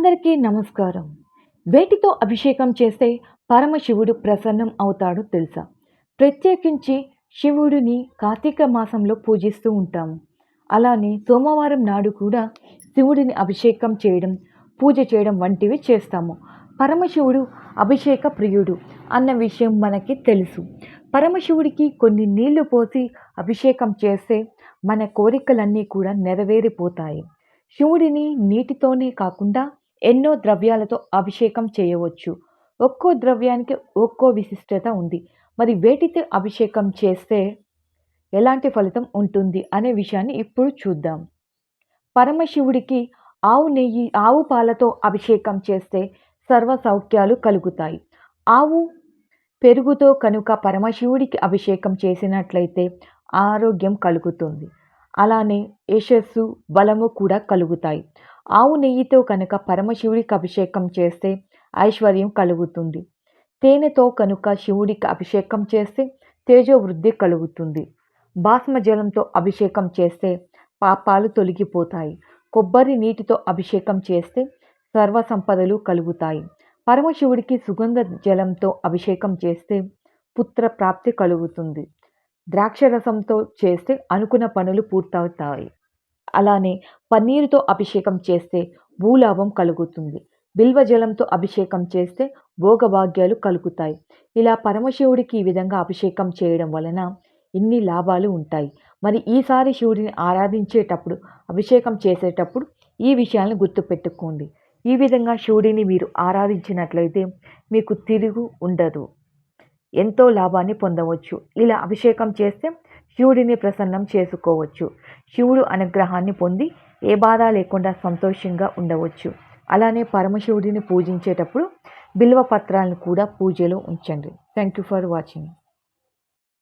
అందరికీ నమస్కారం. వేటితో అభిషేకం చేస్తే పరమశివుడు ప్రసన్నం అవుతాడో తెలుసా? ప్రత్యేకించి శివుడిని కార్తీక మాసంలో పూజిస్తూ ఉంటాము అలానే సోమవారం నాడు కూడా శివుడిని అభిషేకం చేయడం పూజ చేయడం వంటివి చేస్తాము. పరమశివుడు అభిషేక ప్రియుడు అన్న విషయం మనకి తెలుసు. పరమశివుడికి కొన్ని నీళ్ళు పోసి అభిషేకం చేస్తే మన కోరికలన్నీ కూడా నెరవేరిపోతాయి. శివుడిని నీటితోనే కాకుండా ఎన్నో ద్రవ్యాలతో అభిషేకం చేయవచ్చు. ఒక్కో ద్రవ్యానికి ఒక్కో విశిష్టత ఉంది. మరి వేటితో అభిషేకం చేస్తే ఎలాంటి ఫలితం ఉంటుంది అనే విషయాన్ని ఇప్పుడు చూద్దాం. పరమశివుడికి ఆవు నెయ్యి ఆవు పాలతో అభిషేకం చేస్తే సర్వ సౌఖ్యాలు కలుగుతాయి. ఆవు పెరుగుతో కనుక పరమశివుడికి అభిషేకం చేసినట్లయితే ఆరోగ్యం కలుగుతుంది. అలానే యశస్సు బలము కూడా కలుగుతాయి. ఆవు నెయ్యితో కనుక పరమశివుడికి అభిషేకం చేస్తే ఐశ్వర్యం కలుగుతుంది. తేనెతో కనుక శివుడికి అభిషేకం చేస్తే తేజో వృద్ధి కలుగుతుంది. బాస్మ జలంతో అభిషేకం చేస్తే పాపాలు తొలగిపోతాయి. కొబ్బరి నీటితో అభిషేకం చేస్తే సర్వ సంపదలు కలుగుతాయి. పరమశివుడికి సుగంధ జలంతో అభిషేకం చేస్తే పుత్ర ప్రాప్తి కలుగుతుంది. ద్రాక్షరసంతో చేస్తే అనుకున్న పనులు పూర్తవుతాయి. అలానే పన్నీరుతో అభిషేకం చేస్తే భూలాభం కలుగుతుంది. బిల్వ జలంతో అభిషేకం చేస్తే భోగభాగ్యాలు కలుగుతాయి. ఇలా పరమశివుడికి ఈ విధంగా అభిషేకం చేయడం వలన ఇన్ని లాభాలు ఉంటాయి. మరి ఈసారి శివుడిని ఆరాధించేటప్పుడు అభిషేకం చేసేటప్పుడు ఈ విషయాలను గుర్తుపెట్టుకోండి. ఈ విధంగా శివుడిని మీరు ఆరాధించినట్లయితే మీకు తిరుగు ఉండదు. ఎంతో లాభాన్ని పొందవచ్చు. ఇలా అభిషేకం చేస్తే శివుడిని ప్రసన్నం చేసుకోవచ్చు. శివుడు అనుగ్రహాన్ని పొంది ఏ బాధ లేకుండా సంతోషంగా ఉండవచ్చు. అలానే పరమశివుడిని పూజించేటప్పుడు బిల్వ పత్రాలను కూడా పూజలో ఉంచండి. Thank you for watching